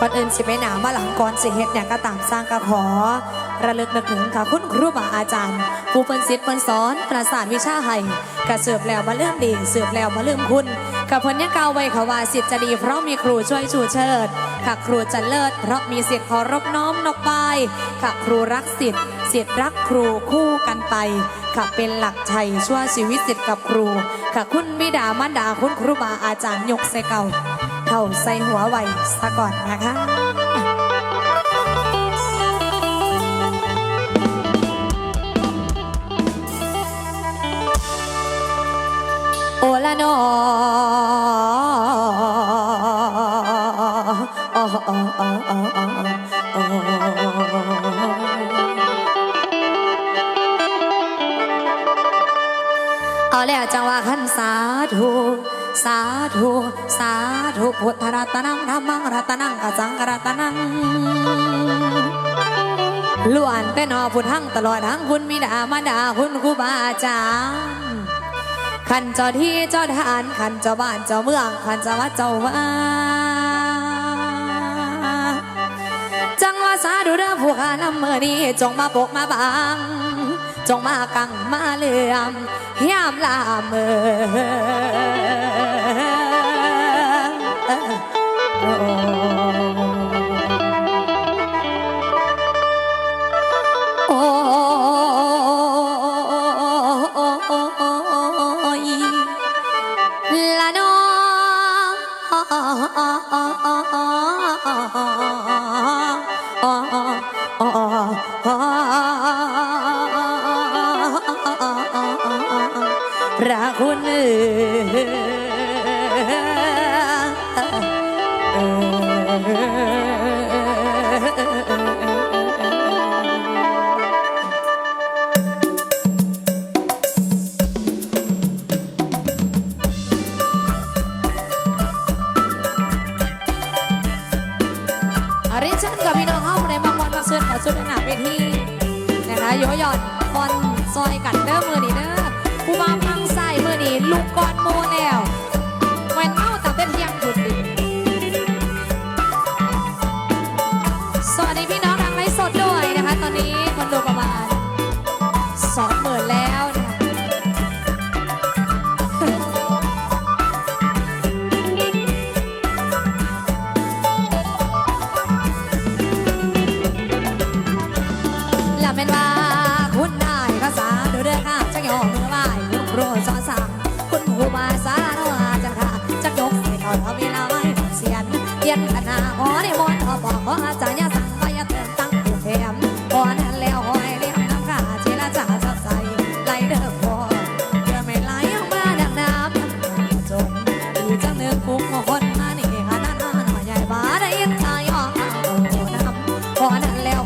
ก่อนอื่นสิไปหนามาหลังก่อนสิเฮ็ดเนี่ยก็ตามสร้างกระขอ ระลึกนึกถึงค่ะคุณครูบาอาจารย์ ผู้เพิ่นศิษย์เพิ่นสอนประสานวิชาให้กระเสือบแล้วมาเลื่อมดีเสือบแล้วมาเลื่อมคุณกับพิ่นยังกล่าไว้ค่ะว่าสิทธิ์จะดีเพราะมีครูช่วยชูเชิดค่ะครูจะเลิศเพราะมีสิทธิ์เคารพน้อมนอบไปค่ะครูรักสิทธิ์สิทธิ์รักครูคู่กันไปค่ะเป็นหลักชัยชั่วชีวิตสิทธิ์กับครูค่ะคุณบิดามารดาคุณครูบาอาจารย์ยกใส่เก่า เท่าใส่หัวไว้ซะก่อนนะคะโอละนอออออออเอาแล้วจังว่าขันสาธุ สาธุสาธุพุทธรัตนังธรรมังรัตนังกัจจังกรัตนังล้วนแต่นอพุทธังตลอดทั้งคุณมิดามาดาคุณครูบาอาจารย์ขันเจ้าที่เจ้าทานขันเจ้าบ้านเจ้าเมืองขันเจ้าวัดเจ้าว่าจังว่าสาธุเด้อผู้ข้านำเมื่อนี้จงมาปกมาบังจงมากังมาเลื่อมยามลาเมอ ละน้อพระคุณอ เริชันกับพี่น้องเข้าในบางวันมาเชิญขอชุดหนาเวทีนะคะโยหย่อนฟอนซอยกันเด้อมือนี้เด้อผู้มาพังใส่มือนี้ลูกกอดโมแล้ว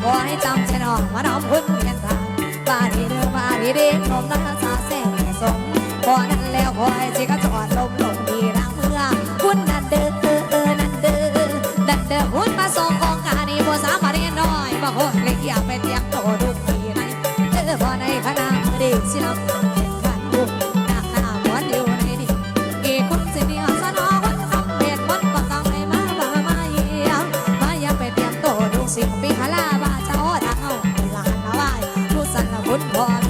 ขอให้จำใจน้องมาน้อมพุ่นเพียนทางบาดีเดิมมาดีเดีนมน้าสาแสงสมพอนั้นแล้วขอให้จิกจอดลมลงดีรังเมื่อคุณนั่นเด้อนั่นเด้อนั่นเด้อคุณมาส่งของการีบัวสามมาเรียนน้อยมาโหดเลยอยากไปเตียงโตดุกีในเจอพอในคณะเด็กสิเร คุณพ่อ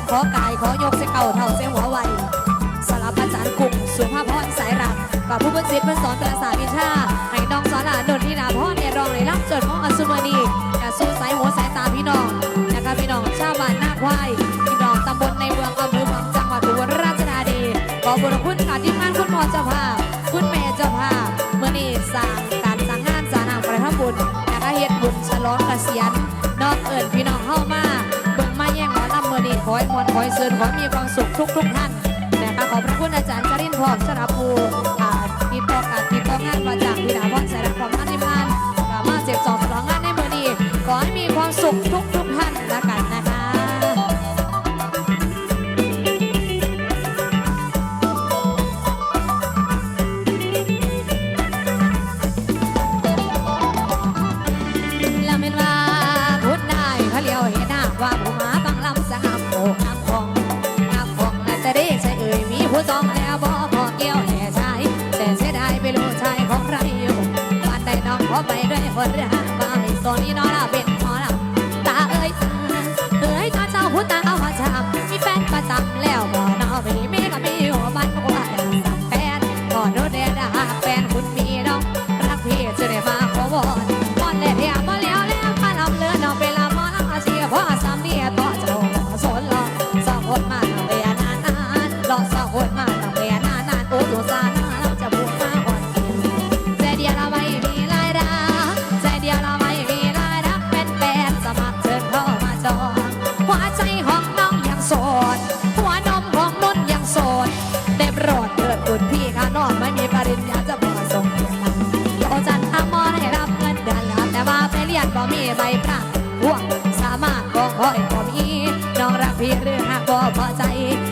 อขอกายขอยกเสเก่าเท่าเสหัวไวสารพัดจารย์กลุ่มสุภาพรสายรักกับผู้เป็นศิษย์เพื่อนสอนภาษาวิชาให้น้องสอนหลานดนที่นาพ่อเนี่ยรองในรับจดมองอสุมานีกระสู้สายหัวสายตาพี่น้อง เซินขอให้มวลขอให้เสื่นขอให้มีความสุขทุกทุกๆท่านนะคะขอบพระคุณอาจารย์จรินทร์พรสรภูมิ ไอยบ่มีน้องรักพี่หรือหากบ่พอใจ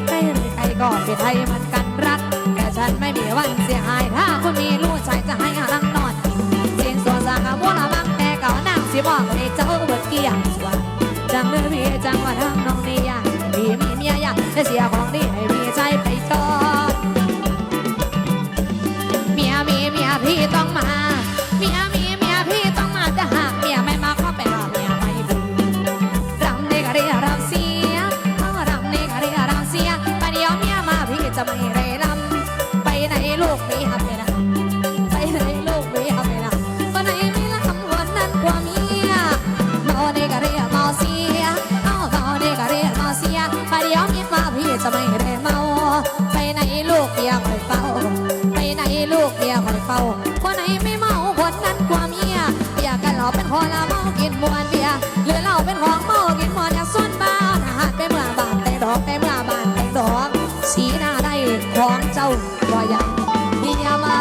ใครหรือใครก็เป็นไทยมันกันรักแต่ฉันไม่มีวันเสียหายถ้าคุณมีลูกชายจะให้หลังนอนเสียงส่วนสางกับมัวละมังแต่เก่านั่งสิบอกให้เจ้าเบิดเกี่ยงส่วนจังเลยพี่จังว่าทางน้องนี่อยากพี่มีเมียยากได้เสียของดี เราเป็นคนละเมากินมวนเบียร์หรือเราเป็นของเมากินมวนอยากส่วนบ้านอาหารไปเมื่อบานแต่ดอกไปเมื่อบานแต่ดอกสีหน้าได้ของเจ้าว่าอย่างมียมา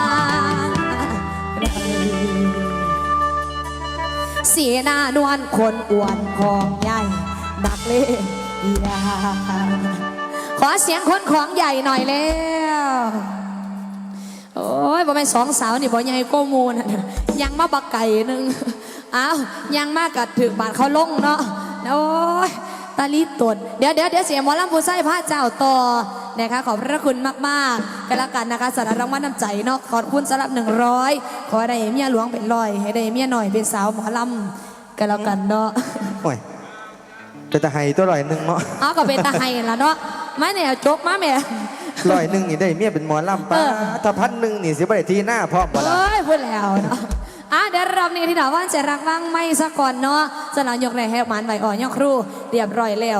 สีหน้านวลคนอ้วนของใหญ่นักเล่นยาขอเสียงคนของใหญ่หน่อยแล้วโอ้ยบ่แม่นสองสาวนี่บ่ใหญ่โกว่าหมูนยังมาบักไก่หนึ่ง อ้าวยังมากัดถึกบาทเขาลงเนาะโอ้ยตาลีตดเดี๋ยวเดี๋ยวเดี๋ยวเสียหมอลำผู้ใส่ผ้าเจ้าต่อนะคะขอบพระคุณมากๆกันละกันนะคะสำหรับรางวัลน้ำใจเนาะขอบคุณสำหรับหนึ่งร้อยขอให้ได้เมียหลวงเป็นร้อยให้ได้เมียหน่อยเป็นสาวหมอลำกันละกันเนาะโอ้ยเป็นตะไห้ตัวลอยหนึ่งเนาะเอาก็เป็นตาไห้ละเนาะมาเนี่ยจกมาแม่ลอยหนึ่งนี่ได้เมียเป็นหมอลำป้าเออถ้าพันหนึ่งนี่สิบ่ได้ทีหน้าพร้อมบ่ล่ะเอ้ยพูดแล้วเนาะ อะเดี๋ยวรอบนี้ที่ถามว่าจะรักบ้างไม่สักก่อนเนาะสนามยกในแหกหมันไหวอ่อนยกครูเรียบร้อยแล้ว